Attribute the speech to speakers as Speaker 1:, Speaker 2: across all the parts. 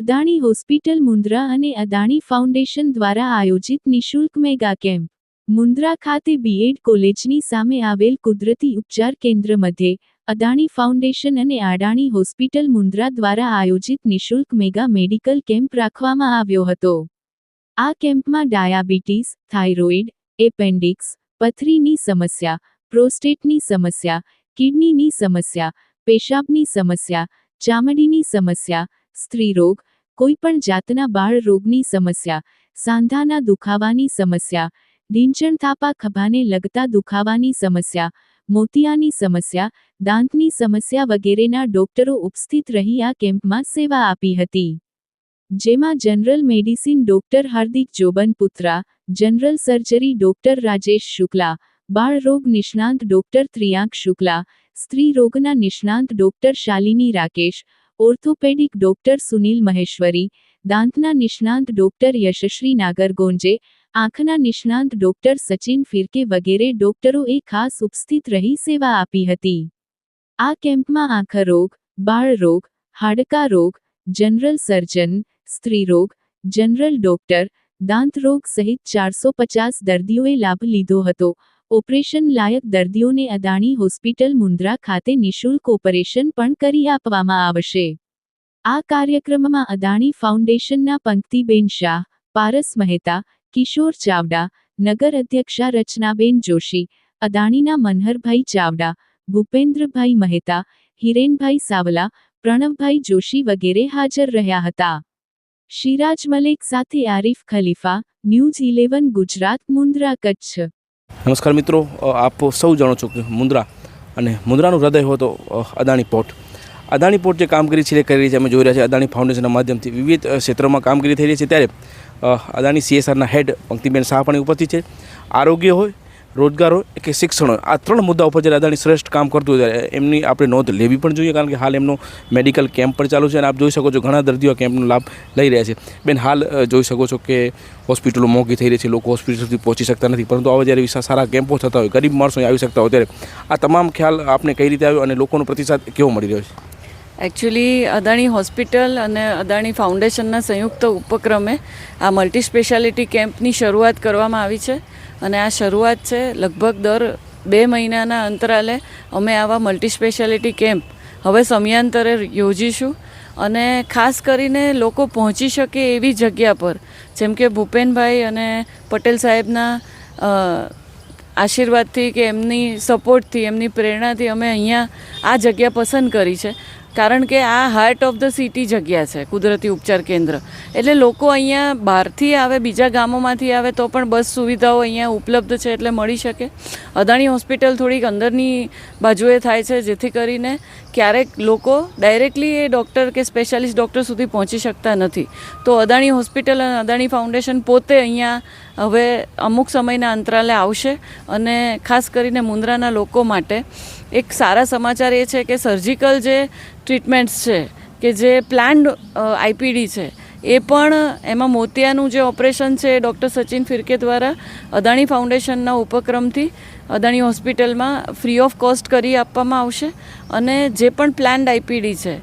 Speaker 1: Adani hospital Mundra અને Adani foundation દ્વારા આયોજિત નિઃશુલ્ક મેગા કેમ્પ. મુન્દ્રા ખાતે બીએડ કોલેજની સામે આવેલ કુદરતી ઉપચાર કેન્દ્ર મધ્યે અદાણી ફાઉન્ડેશન અને અડાણી હોસ્પિટલ મુન્દ્રા દ્વારા આયોજિત નિઃશુલ્ક મેગા મેડિકલ કેમ્પ રાખવામાં આવ્યો હતો. આ કેમ્પમાં ડાયાબિટીસ, થાઇરોઇડ એપેન્ડિક્સ, પથરીની સમસ્યા, પ્રોસ્ટેટની સમસ્યા, કિડનીની સમસ્યા, પેશાબની સમસ્યા, ચામડીની સમસ્યા સ્ત્રીરોગ કોઈપણ જાતના બાળ રોગની સમસ્યા, સાંધાના દુખાવાની સમસ્યા, ઢીંચણ થાપા ખભાને લગતા દુખાવાની સમસ્યા, મોતિયાની સમસ્યા, દાંતની સમસ્યા વગેરેના ડોક્ટરો ઉપસ્થિત રહી આ કેમ્પમાં સેવા આપી હતી. જેમાં general medicine doctor Hardik Jobanputra general surgery doctor Rajesh Shukla, બાળ રોગ નિષ્ણાંત ડોક્ટર ત્રિયાંક શુક્લા, સ્ત્રી રોગના નિષ્ણાંત doctor Shalini Rakesh, orthopaedic doctor Sunil Maheshwari, દાંતના નિષ્ણાંત ડોક્ટર યશશ્રી નાગરગોંજે, આંખના નિષ્ણાંત ડોક્ટર સચિન ફિરકે વગેરે ડોક્ટરોએ ખાસ ઉપસ્થિત રહી સેવા આપી હતી. આ કેમ્પમાં આંખ રોગ બાળ રોગ હાડકા રોગ જનરલ સર્જન સ્ત્રીરોગ જનરલ ડોક્ટર, દાંત રોગ સહિત ચારસો પચાસ દર્દીઓએ લાભ લીધો હતો. ઓપરેશન લાયક દર્દીઓને અદાણી હોસ્પિટલ મુન્દ્રા ખાતે નિઃશુલ્ક ઓપરેશન પણ કરી આપવામાં આવશે. આ કાર્યક્રમમાં અદાણી ફાઉન્ડેશનના પંક્તિબેન શાહ, પારસ મહેતા, કિશોર ચાવડા, નગર અધ્યક્ષા રચનાબેન જોશી, અદાણીના મનહરભાઈ ચાવડા, ભૂપેન્દ્રભાઈ મહેતા, હિરેનભાઈ સાવલા, પ્રણવભાઈ જોશી વગેરે હાજર રહ્યા હતા. શિરાજ મલિક સાથે આરિફ ખલીફા, ન્યૂઝ ઇલેવન ગુજરાત, મુન્દ્રા, કચ્છ.
Speaker 2: નમસ્કાર મિત્રો આપ સૌ જાણો છો કે મુન્દ્રા અને મુન્દ્રાનું હૃદય હોય તો અદાણી પોર્ટ. અદાણી પોર્ટ જે કામગીરી છે કરી રહી છે, અમે જોઈ રહ્યા છીએ, અદાણી ફાઉન્ડેશનના માધ્યમથી વિવિધ ક્ષેત્રોમાં કામગીરી થઈ રહી છે. ત્યારે અદાણી સીએસઆરના હેડ પંક્તિબેન શાહ પણ ઉપસ્થિત છે. આરોગ્ય હોય રોજગાર હોય કે શિક્ષણ હોય આ ત્રણ મુદ્દા ઉપર જ્યારે અદાણી શ્રેષ્ઠ કામ કરતું હોય એમની આપણે નોંધ લેવી પણ જોઈએ કારણ કે હાલ એમનો મેડિકલ કેમ્પ પણ ચાલુ છે અને આપ જોઈ શકો છો ઘણા દર્દીઓ કેમ્પનો લાભ લઈ રહ્યા છે. બેન, હાલ જોઈ શકો છો કે હોસ્પિટલો મોંઘી થઈ રહી છે, લોકો હોસ્પિટલ સુધી પહોંચી શકતા નથી, પરંતુ આવા જ્યારે સારા કેમ્પો થતા હોય, ગરીબ માણસો આવી શકતા હોય ત્યારે આ તમામ ખ્યાલ આપને કઈ રીતે આવ્યો અને લોકોનો પ્રતિસાદ કેવો મળી રહ્યો છે?
Speaker 3: એકચ્યુઅલી અદાણી હોસ્પિટલ અને અદાણી ફાઉન્ડેશનના સંયુક્ત ઉપક્રમે આ મલ્ટી સ્પેશિયાલિટી કેમ્પની શરૂઆત કરવામાં આવી છે. અને આ શરૂઆત છે લગભગ દર બે મહિનાના અંતરાલે અમે આવા મલ્ટી સ્પેશિયાલિટી કેમ્પ હવે સમયાંતરે યોજીશું અને ખાસ કરીને લોકો પહોંચી શકે એવી જગ્યા પર. જેમ કે ભૂપેનભાઈ અને પટેલ સાહેબના આશીર્વાદથી કે એમની સપોર્ટથી એમની પ્રેરણાથી અમે અહીંયા આ જગ્યા પસંદ કરી છે. કારણ કે આ હાર્ટ ઓફ ધ સિટી જગ્યા છે, કુદરતી ઉપચાર કેન્દ્ર. એટલે લોકો અહીંયા બહારથી આવે, બીજા ગામોમાંથી આવે, તો પણ બસ સુવિધાઓ અહીંયા ઉપલબ્ધ છે એટલે મળી શકે. અદાણી હોસ્પિટલ થોડીક અંદરની બાજુએ થાય છે, જેથી કરીને ક્યારેક લોકો ડાયરેક્ટલી એ ડૉક્ટર કે સ્પેશિયાલિસ્ટ ડૉક્ટર સુધી પહોંચી શકતા નથી. તો અદાણી હોસ્પિટલ અને અદાણી ફાઉન્ડેશન પોતે અહીંયા હવે અમુક સમયના અંતરાલે આવશે અને ખાસ કરીને મુન્દ્રાના લોકો માટે એક સારા સમાચાર એ છે કે સર્જિકલ જે ટ્રીટમેન્ટ્સ છે, કે જે પ્લાન્ડ આઈપીડી છે, એ પણ એમાં મોતિયાનું જે ઓપરેશન છે ડૉક્ટર સચિન ફિરકે દ્વારા અદાણી ફાઉન્ડેશનના ઉપક્રમથી અદાણી હોસ્પિટલમાં ફ્રી ઓફ કોસ્ટ કરી આપવામાં આવશે અને જે પણ પ્લાન્ડ આઈપીડી છે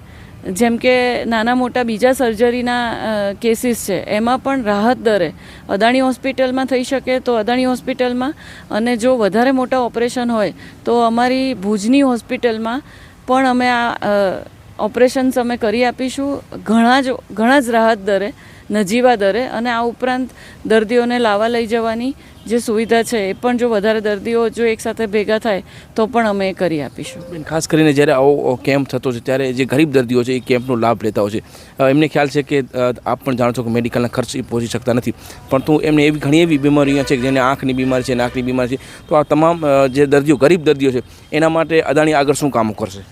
Speaker 3: જેમ કે નાના મોટા બીજા સર્જરીના કેસીસ છે, એમાં પણ રાહત દરે. અદાણી હોસ્પિટલમાં થઈ શકે તો અદાણી હોસ્પિટલમાં અને જો વધારે મોટા ઓપરેશન હોય તો અમારી ભુજની હોસ્પિટલમાં પણ અમે આ ઓપરેશન્સ અમે કરી આપીશું. ઘણા જ ઘણા જ રાહત દરે. નજીવા દરે અને આ ઉપરાંત દર્દીઓને લાવવા લઈ જવાની જે સુવિધા છે એ પણ જો વધારે દર્દીઓ જો એકસાથે ભેગા થાય, તો પણ અમે એ કરી આપીશું.
Speaker 2: ખાસ કરીને જ્યારે આવો કેમ્પ થતો છે, ત્યારે જે ગરીબ દર્દીઓ છે એ કેમ્પનો લાભ લેતા હોય છે. એમને ખ્યાલ છે કે આપ પણ જાણો છો કે મેડિકલના ખર્ચ પહોંચી શકતા નથી. પરંતુ એમને એવી ઘણી એવી બીમારીઓ છે જેને આંખની બીમારી છે, નાકની બીમારી છે. તો આ તમામ જે દર્દીઓ, ગરીબ દર્દીઓ છે, એના માટે અદાણી આગળ શું કામો કરશે?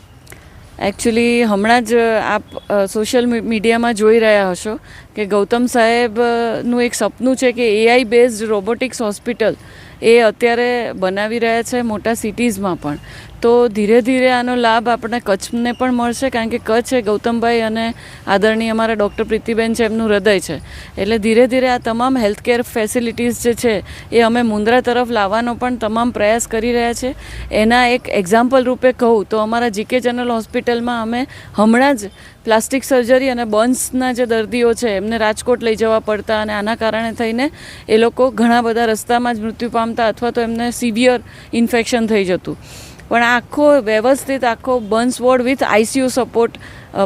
Speaker 3: એકચ્યુઅલી હમણાં જ આપ સોશિયલ મીડિયામાં જોઈ રહ્યા હશો કે ગૌતમ સાહેબનું એક સપનું છે કે એઆઈ બેઝડ રોબોટિક્સ હોસ્પિટલ એ અત્યારે બનાવી રહ્યા છે મોટા સિટીઝમાં પણ. તો ધીરે ધીરે આનો લાભ આપણે કચ્છને પણ મળશે, કારણ કે કચ્છ એ ગૌતમભાઈ અને આદરણીય અમારા ડૉક્ટર પ્રીતિબેન છે એમનું હૃદય છે. એટલે ધીરે ધીરે આ તમામ હેલ્થકેર ફેસિલિટીઝ જે છે એ અમે મુંદ્રા તરફ લાવવાનો પણ તમામ પ્રયાસ કરી રહ્યા છે. એના એક એક્ઝામ્પલ રૂપે કહું તો અમારા જીકે જનરલ હોસ્પિટલમાં અમે હમણાં જ પ્લાસ્ટિક સર્જરી અને બર્ન્સના જે દર્દીઓ છે એમને રાજકોટ લઈ જવા પડતા અને આના કારણે થઈને એ લોકો ઘણા બધા રસ્તામાં જ મૃત્યુ પામતા અથવા તો એમને સિવિયર ઇન્ફેક્શન થઈ જતું. પણ આખો વ્યવસ્થિત, આખો burns ward with ICU support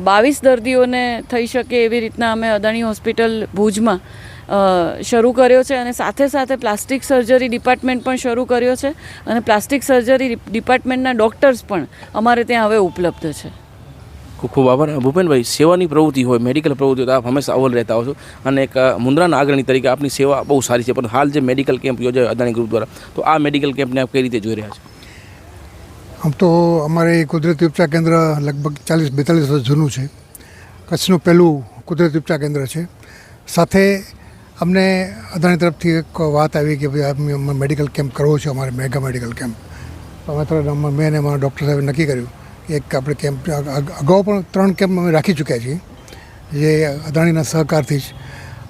Speaker 3: બાવીસ દર્દીઓને થઈ શકે એવી રીતના અમે અદાણી હોસ્પિટલ ભુજમાં શરૂ કર્યો છે અને સાથે સાથે પ્લાસ્ટિક સર્જરી ડિપાર્ટમેન્ટ પણ શરૂ કર્યો છે અને પ્લાસ્ટિક સર્જરી ડિપાર્ટમેન્ટના ડૉક્ટર્સ પણ અમારે ત્યાં હવે ઉપલબ્ધ છે.
Speaker 2: ખૂબ ખૂબ આભાર. ભૂપેનભાઈ, સેવાની પ્રવૃત્તિ હોય, મેડિકલ પ્રવૃત્તિ હોય, તો આપ હંમેશા અવલ રહેતા હો છો અને એક મુન્દ્રાના આગળની તરીકે આપની સેવા બહુ સારી છે. પણ હાલ જે મેડિકલ કેમ્પ યોજાયો અદાણી ગ્રુપ દ્વારા, તો આ મેડિકલ કેમ્પને આપ કઈ રીતે જોઈ રહ્યા છો?
Speaker 4: આમ તો અમારે કુદરતી ઉપચાર કેન્દ્ર લગભગ ચાલીસ, બેતાલીસ વર્ષ જૂનું છે. કચ્છનું પહેલું કુદરતી ઉપચાર કેન્દ્ર છે. સાથે અમને અદાણી તરફથી એક વાત આવી કે ભાઈ અમે મેડિકલ કેમ્પ કરવો છે, અમારે મેગા મેડિકલ કેમ્પ. અમે તરત મેં અને અમારા ડૉક્ટર સાહેબે નક્કી કર્યું એક આપણે કેમ્પ, અગ- અગ- અગાઉ પણ ત્રણ કેમ્પ અમે રાખી ચૂક્યા છીએ, જે અદાણીના સહકારથી જ.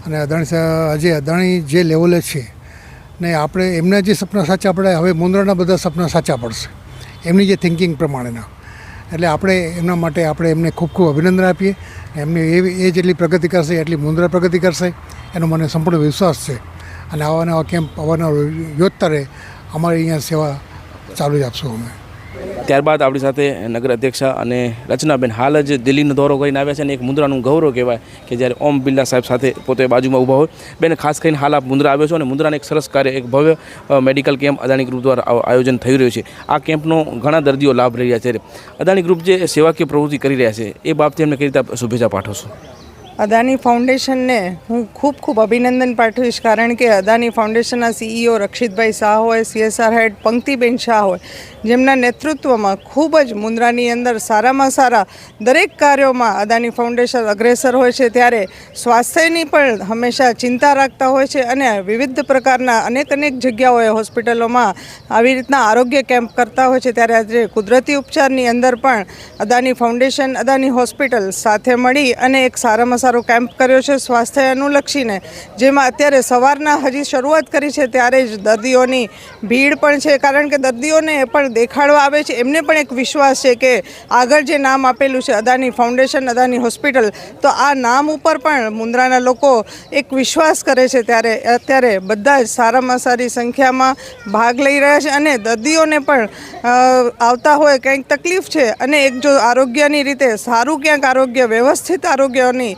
Speaker 4: અને અદાણી આજે અદાણી જે લેવલે છે, ને આપણે એમના જે સપના સાચા પડે હવે મુંદ્રાના બધા સપના સાચા પડશે. એમની જે થિંકિંગ પ્રમાણેના. એટલે આપણે એમના માટે આપણે એમને ખૂબ ખૂબ અભિનંદન આપીએ. એમની એ એ જેટલી પ્રગતિ કરશે, એટલી મુંદ્રા પ્રગતિ કરશે. એનો મને સંપૂર્ણ વિશ્વાસ છે. અને આવા નવા કેમ્પ અવારનવાર યોજતા રહે અમારી અહીંયા સેવા ચાલુ જ આપશું અમે.
Speaker 2: ત્યારબાદ આપણી સાથે નગર અધ્યક્ષા અને રચનાબેન હાલ જ દિલ્હીનો દોરો કરીને આવ્યા છે અને એક મુન્દ્રાનું ગૌરવ કહેવાય કે જ્યારે ઓમ બિરલા સાહેબ સાથે પોતે બાજુમાં ઊભા હોય. બેન, ખાસ કરીને હાલ આપ મુન્દ્રા આવ્યો છો અને મુન્દ્રાને એક સરસ કાર્ય, એક ભવ્ય મેડિકલ કેમ્પ અદાણી ગ્રુપ દ્વારા આયોજન થઈ રહ્યું છે. આ કેમ્પનો ઘણા દર્દીઓ લાભ લઈ રહ્યા છે. અદાણી ગ્રુપ જે સેવાકીય પ્રવૃત્તિ કરી રહ્યા છે, એ બાબતે એમને કઈ રીતે શુભેચ્છા પાઠવશો?
Speaker 5: અદાની ફાઉન્ડેશનને હું ખૂબ ખૂબ અભિનંદન પાઠવીશ, કારણ કે અદાની ફાઉન્ડેશનના સીઈઓ રક્ષિતભાઈ શાહ હોય સીએસઆર હેડ પંક્તિબેન શાહ હોય, જેમના નેતૃત્વમાં ખૂબ જ મુન્દ્રાની અંદર સારામાં સારા દરેક કાર્યોમાં અદાની ફાઉન્ડેશન અગ્રેસર હોય છે. ત્યારે સ્વાસ્થ્યની પણ હંમેશા ચિંતા રાખતા હોય છે અને વિવિધ પ્રકારના અનેક અનેક જગ્યાઓએ હોસ્પિટલોમાં આવી રીતના આરોગ્ય કેમ્પ કરતા હોય છે. ત્યારે આજે કુદરતી ઉપચારની અંદર પણ અદાની ફાઉન્ડેશન, અદાની હોસ્પિટલ સાથે મળી અને એક સારામાં સારો કેમ્પ કર્યો છે સ્વાસ્થ્ય અનુલક્ષીને. જેમાં અત્યારે સવારના હજી શરૂઆત કરી છે ત્યારે જ દર્દીઓની ભીડ પણ છે. કારણ કે દર્દીઓને પણ દેખાડવા આવે છે. એમને પણ એક વિશ્વાસ છે કે આગળ જે નામ આપેલું છે અદાની ફાઉન્ડેશન, અદાની હોસ્પિટલ, તો આ નામ ઉપર પણ મુન્દ્રાના લોકો એક વિશ્વાસ કરે છે ત્યારે અત્યારે બધા જ સારામાં સારી સંખ્યામાં ભાગ લઈ રહ્યા છે અને દર્દીઓને પણ આવતા હોય કંઈક તકલીફ છે. અને એક જો આરોગ્યની રીતે સારું ક્યાંક આરોગ્ય, વ્યવસ્થિત આરોગ્યની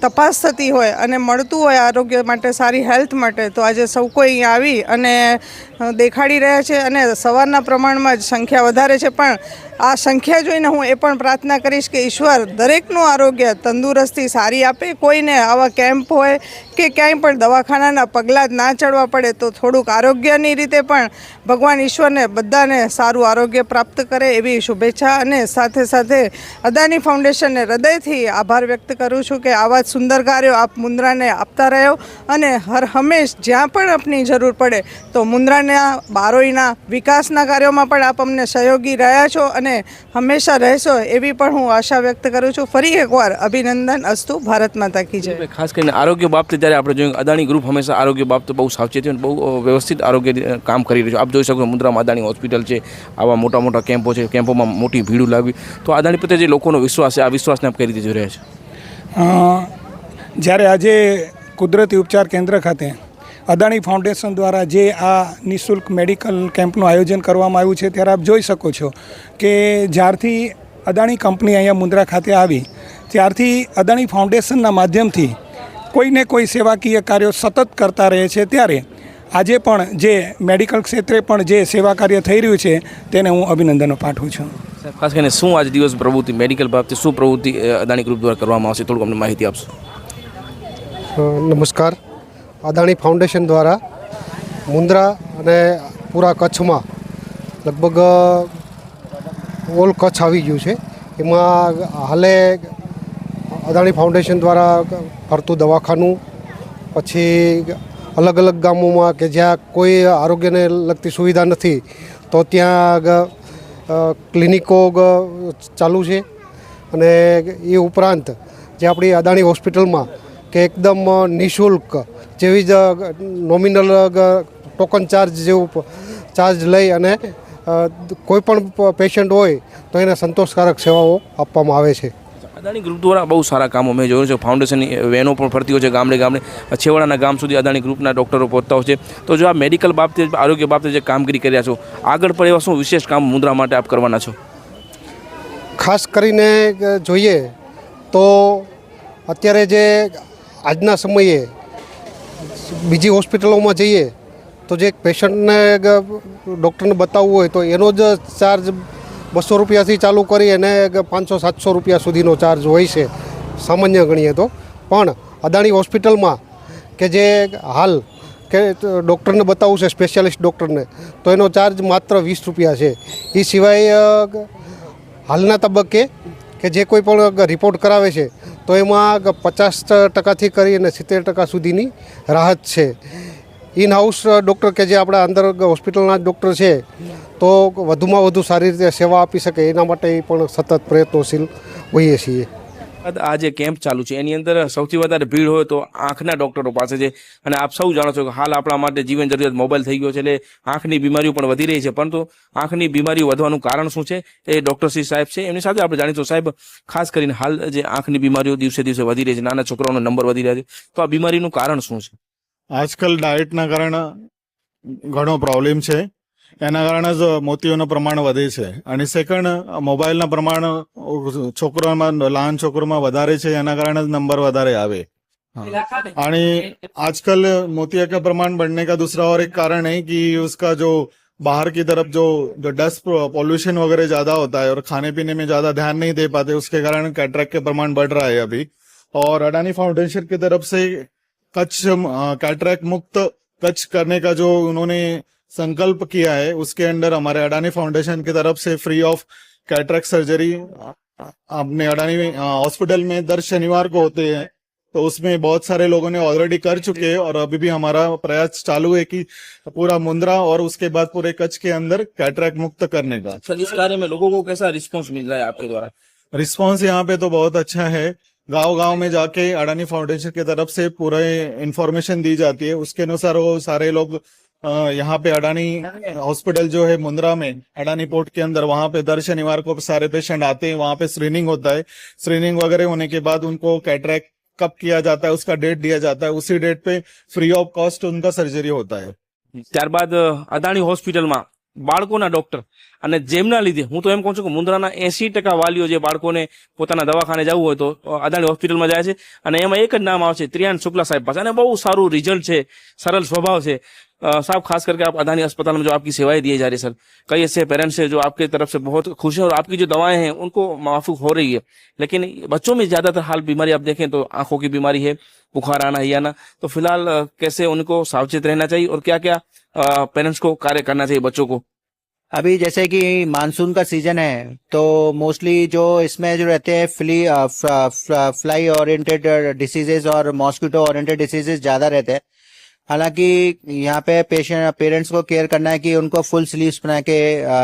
Speaker 5: તપાસ થતી હોય અને મળતું હોય આરોગ્ય માટે સારી હેલ્થ માટે, તો આજે સૌ કોઈ અહીંયા આવી અને દેખાડી રહ્યા છે અને સવારના પ્રમાણમાં જ સંખ્યા વધારે છે. પણ આ સંખ્યા જોઈને હું એ પણ પ્રાર્થના કરીશ કે ઈશ્વર દરેકનું આરોગ્ય તંદુરસ્તી સારી આપે. કોઈને આવા કેમ્પ હોય કે ક્યાંય પણ દવાખાનાના પગલાં જ ના ચડવા પડે, તો થોડુંક આરોગ્યની રીતે પણ ભગવાન ઈશ્વરને બધાને સારું આરોગ્ય પ્રાપ્ત કરે એવી શુભેચ્છા અને સાથે સાથે અદાની ફાઉન્ડેશનને હૃદયથી આભાર વ્યક્ત કરું છું કે આવા જ સુંદર કાર્યો આપ મુન્દ્રાને આપતા રહ્યો અને હર હંમેશ જ્યાં પણ આપની જરૂર પડે તો મુન્દ્રાના બારોઈના વિકાસના કાર્યોમાં પણ આપ અમને સહયોગી રહ્યા છો અને હંમેશા રહેશો એવી પણ હું આશા વ્યક્ત કરું છું. ફરી એકવાર અભિનંદન અસ્તુ ભારત માતા કી જય.
Speaker 2: ખાસ કરીને આરોગ્ય બાબતે જ્યારે આપણે જોયું અદાણી ગ્રુપ હંમેશા આરોગ્ય બાબતે બહુ સાવચેતી અને બહુ વ્યવસ્થિત આરોગ્ય કામ કરી રહ્યું છે. આપ જોઈ શકો છો મુન્દ્રામાં અદાણી હોસ્પિટલ છે આવા મોટા મોટા કેમ્પો છે કેમ્પોમાં મોટી ભીડ લાગવી. તો અદાણી પ્રત્યે જે લોકોનો વિશ્વાસ છે આ વિશ્વાસને આપ કઈ રીતે જોઈ રહ્યા છે?
Speaker 6: જ્યારે આજે કુદરતી ઉપચાર કેન્દ્ર ખાતે અદાણી ફાઉન્ડેશન દ્વારા જે આ નિઃશુલ્ક મેડિકલ કેમ્પનું આયોજન કરવામાં આવ્યું છે, ત્યારે આપ જોઈ શકો છો કે જ્યારથી અદાણી કંપની અહીંયા મુન્દ્રા ખાતે આવી, ત્યારથી અદાણી ફાઉન્ડેશનના માધ્યમથી કોઈને કોઈ સેવાકીય કાર્યો સતત કરતા રહે છે, ત્યારે આજે પણ જે મેડિકલ ક્ષેત્રે પણ જે સેવા કાર્ય થઈ રહ્યું છે, તેને હું અભિનંદનો પાઠવું છું.
Speaker 2: ખાસ કરીને શું આજ દિવસ પ્રવૃત્તિ, મેડિકલ બાબતે શું પ્રવૃત્તિ અદાણી ગ્રુપ દ્વારા કરવામાં આવશે, થોડુંક અમને માહિતી આપશો.
Speaker 7: નમસ્કાર. અદાણી ફાઉન્ડેશન દ્વારા મુન્દ્રા અને પૂરા કચ્છમાં લગભગ ઓલ કચ્છ આવી ગયું છે. એમાં હાલે અદાણી ફાઉન્ડેશન દ્વારા ફરતું દવાખાનું, પછી અલગ અલગ ગામોમાં કે જ્યાં કોઈ આરોગ્યને લગતી સુવિધા નથી, તો ત્યાં ક્લિનિકો ચાલુ છે. અને એ ઉપરાંત જે આપણી અદાણી હોસ્પિટલમાં કે એકદમ નિઃશુલ્ક જેવી જ નોમિનલ ટોકન ચાર્જ જેવું ચાર્જ લઈ અને કોઈપણ કોઈ પણ પેશન્ટ હોય તો એને સંતોષકારક સેવાઓ આપવામાં આવે છે.
Speaker 2: અદાણી ગ્રુપ દ્વારા બહુ સારા કામો મેં જોયું છે. ફાઉન્ડેશનની વેનો પણ ફરતી હોય છે ગામડે ગામડે. છેવાડાના ગામ સુધી અદાણી ગ્રુપના ડૉક્ટરો પહોંચતા હોય છે. તો જો આ મેડિકલ બાબતે આરોગ્ય બાબતે જે કામગીરી કર્યા છો આગળ પણ એવા શું વિશેષ કામ મુદ્રા માટે આપ કરવાના છો?
Speaker 7: ખાસ કરીને જોઈએ તો અત્યારે જે આજના સમયે બીજી હોસ્પિટલોમાં જઈએ તો જે પેશન્ટને ડૉક્ટરને બતાવવું હોય તો એનો જ ચાર્જ બસો રૂપિયાથી ચાલુ કરી અને પાંચસો, સાતસો રૂપિયા સુધીનો ચાર્જ હોય છે, સામાન્ય ગણીએ તો. પણ અદાણી હોસ્પિટલમાં કે જે હાલ કે ડૉક્ટરને બતાવવું છે, સ્પેશિયાલિસ્ટ ડૉક્ટરને, તો એનો ચાર્જ માત્ર વીસ રૂપિયા છે. એ સિવાય હાલના તબક્કે કે જે કોઈ પણ રિપોર્ટ કરાવે છે તો એમાં પચાસ ટકાથી કરી અને સિત્તેર ટકા સુધીની રાહત છે. ઇન હાઉસ ડૉક્ટર કે જે આપણા અંદર હોસ્પિટલના ડૉક્ટર છે, તો વધુમાં વધુ સારી રીતે સેવા આપી શકે, એના માટે પણ સતત પ્રયત્નશીલ હોઈએ છીએ.
Speaker 2: આ જે કેમ્પ ચાલુ છે, એની અંદર સૌથી વધારે ભીડ હોય તો આંખના ડૉક્ટરો પાસે છે. અને આપ સૌ જાણો છો કે હાલ આપણા માટે જીવન જરૂરિયાત મોબાઈલ થઈ ગયો છે, એટલે આંખની બીમારીઓ પણ વધી રહી છે. પરંતુ આંખની બીમારીઓ વધવાનું કારણ શું છે, એ ડૉક્ટર શ્રી સાહેબ છે. એમની સાથે આપણે જાણીશું. સાહેબ, ખાસ કરીને હાલ જે આંખની બીમારીઓ દિવસે દિવસે વધી રહી છે, નાના છોકરાઓનો નંબર વધી રહ્યા છે. તો આ બીમારીનું કારણ શું છે?
Speaker 8: આજકાલ ડાયટના કારણે ઘણો પ્રોબ્લેમ છે. એના કારણે જ મોતીઓનું પ્રમાણ વધે છે અને સેકન્ડ મોબાઈલના પ્રમાણ છોકરામાં લહાન છોકરોમાં વધારે છે એના કારણે જ नंबर વધારે આવે आणि आजकल मोतिया का प्रमाण बढ़ने का दूसरा और एक कारण है कि उसका जो बाहर की तरफ जो जो डस्ट पॉल्यूशन वगैरह ज्यादा होता है और खाने पीने में ज्यादा ध्यान नहीं दे पाते उसके कारण कैटरेक्ट के प्रमाण बढ़ रहा है अभी और अडानी फाउंडेशन की तरफ से कच्छ कैटरेक्ट मुक्त कच्छ करने का जो उन्होंने संकल्प किया है उसके अंडर हमारे अडानी फाउंडेशन की तरफ़ से फ्री ऑफ़ कैटरेक्ट सर्जरी अपने अडानी हॉस्पिटल में दर शनिवार को होते हैं तो उसमें बहुत सारे लोगों ने ऑलरेडी कर चुके हैं और अभी भी हमारा प्रयास चालू है कि पूरा मुंद्रा और उसके बाद पूरे कच्छ के अंदर कैटरेक्ट मुक्त करने का।
Speaker 2: सर इस कार्य में लोगों को कैसा रिस्पॉन्स मिल रहा है आपके द्वारा?
Speaker 8: रिस्पॉन्स यहाँ पे तो बहुत अच्छा है। गाँव गाँव में जाके अडानी फाउंडेशन की तरफ़ से पूरे इंफॉर्मेशन दी जाती है। उसके अनुसार वो सारे लोग यहाँ पे अडानी हॉस्पिटल जो है मुंद्रा में, अडानी पोर्ट के अंदर, वहाँ पे दर शनिवार को सारे पेशेंट आते हैं, वहाँ पे स्क्रीनिंग होता है। स्क्रीनिंग वगैरह होने के बाद उनको कैटरैक्ट कब किया जाता है, उसका डेट दिया जाता है, उसी डेट पे फ्री ऑफ कॉस्ट उनका सर्जरी होता है।
Speaker 2: ત્યારબાદ અદાણી હોસ્પિટલમાં બાળકોના ડોક્ટર અને જેમના લીધે, હું તો એમ કહું છું કે મુંદ્રાના એસી ટકા વાલીઓ જે બાળકોને પોતાના દવાખાને જવું હોય તો અદાણી હોસ્પિટલમાં જાય છે અને એમાં એક જ નામ આવશે, ત્રિયાન શુક્લા સાહેબ પાસે. અને બહુ સારું રિઝલ્ટ છે, સરળ સ્વભાવ છે. साहब, खास करके आप अदानी अस्पताल में जो आपकी सेवाएँ दी जा रही है, सर, कई ऐसे पेरेंट्स हैं जो आपकी तरफ़ से बहुत खुश हैं और आपकी जो दवाएँ हैं, उनको माफूक हो रही है। लेकिन बच्चों में ज़्यादातर हाल बीमारी आप देखें तो आँखों की बीमारी है, बुखार आना ही आना। तो फ़िलहाल कैसे उनको सावचेत रहना चाहिए और क्या क्या पेरेंट्स को कार्य करना चाहिए बच्चों को?
Speaker 9: अभी जैसे कि मानसून का सीज़न है तो मोस्टली जो इसमें जो रहते हैं फ्ली फ्लाई ओरिएंटेड डिसीजेज और मॉस्किटो ओरिएंटेड डिसीजेज ज़्यादा रहते हैं। हालाँकि यहाँ पे पेशेंट पेरेंट्स को केयर करना है कि उनको फुल स्लीव्स बना के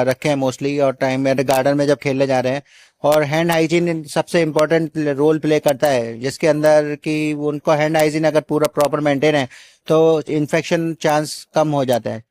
Speaker 9: रखें मोस्टली और टाइम में गार्डन में जब खेलने जा रहे हैं। और हैंड हाइजीन सबसे इम्पोर्टेंट रोल प्ले करता है, जिसके अंदर कि उनको हैंड हाइजीन अगर पूरा प्रॉपर मेंटेन है तो इन्फेक्शन चांस कम हो जाता है।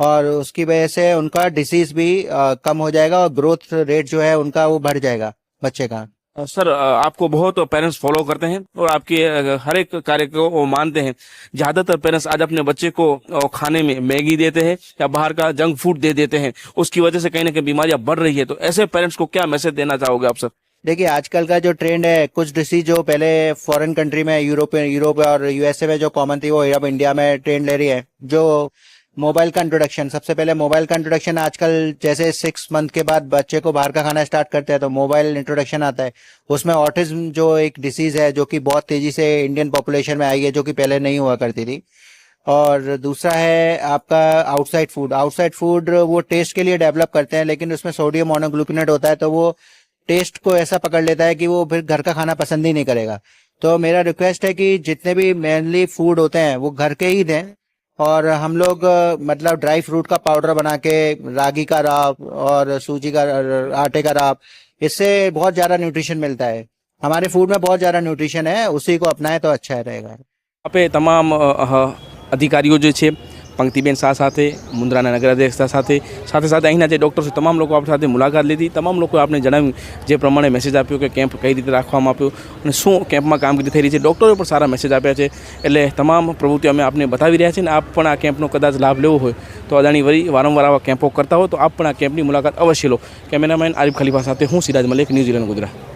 Speaker 9: और उसकी वजह से उनका डिसीज भी कम हो जाएगा और ग्रोथ रेट जो है उनका वो बढ़ जाएगा, बच्चे का।
Speaker 2: सर आपको बहुत पेरेंट्स फॉलो करते हैं और आपके हर एक कार्य को वो मानते हैं। ज़्यादातर पेरेंट्स आज अपने बच्चे को खाने में मैगी देते हैं या बाहर का जंक फ़ूड दे देते हैं। उसकी वजह से कहीं ना कहीं बीमारियाँ बढ़ रही है। तो ऐसे पेरेंट्स को क्या मैसेज देना चाहोगे आप, सर?
Speaker 9: देखिए, आजकल का जो ट्रेंड है, कुछ डिसीज जो पहले फॉरेन कंट्री में यूरोप यूरोप और यूएसए में जो कॉमन थी, वो अब इंडिया में ट्रेंड ले रही है। जो मोबाइल का इंट्रोडक्शन सबसे पहले मोबाइल का इंट्रोडक्शन आजकल जैसे सिक्स मंथ के बाद बच्चे को बाहर का खाना स्टार्ट करते हैं तो मोबाइल इंट्रोडक्शन आता है। उसमें ऑटिज्म जो एक डिसीज है, जो कि बहुत तेज़ी से इंडियन पॉपुलेशन में आई है, जो कि पहले नहीं हुआ करती थी। और दूसरा है आपका आउटसाइड फ़ूड आउटसाइड फ़ूड वो टेस्ट के लिए डेवलप करते हैं, लेकिन उसमें सोडियम मोनोग्लूकोनेट होता है तो वो टेस्ट को ऐसा पकड़ लेता है कि वो फिर घर का खाना पसंद ही नहीं करेगा। तो मेरा रिक्वेस्ट है कि जितने भी मेनली फ़ूड होते हैं, वो घर के ही दें और हम लोग मतलब ड्राई फ्रूट का पाउडर बना के, रागी का राब और सूजी का, आटे का राब इससे बहुत ज़्यादा न्यूट्रिशन मिलता है। हमारे फ़ूड में बहुत ज़्यादा न्यूट्रिशन है, उसी को अपनाएँ तो अच्छा रहेगा।
Speaker 2: यहाँ पे तमाम अधिकारियों जो है પંક્તિબેન શાહ સાથે, મુન્દ્રાના નગરાધ્યક્ષતા સાથે. સાથે સાથે અહીંના જે ડૉક્ટર છે, તમામ લોકો આપણી સાથે મુલાકાત લીધી. તમામ લોકોએ આપણે જણાવ્યું જે પ્રમાણે મેસેજ આપ્યો કે કેમ્પ કઈ રીતે રાખવામાં આપ્યો અને શું કેમ્પમાં કામગીરી થઈ રહી છે. ડૉક્ટરોએ પણ સારા મેસેજ આપ્યા છે. એટલે તમામ પ્રવૃત્તિઓ અમે આપને બતાવી રહ્યા છીએ અને આપ પણ આ કેમ્પનો કદાચ લાભ લેવો હોય તો અદાણી વળી વારંવાર આવા કેમ્પો કરતા હોય તો આપ પણ આ કેમ્પની મુલાકાત અવશ્ય લો. કેમેરામેન આરિફ ખલીફા સાથે હું સિરાજ મલિક ન્યૂઝીલેન્ડ ગુજરાત.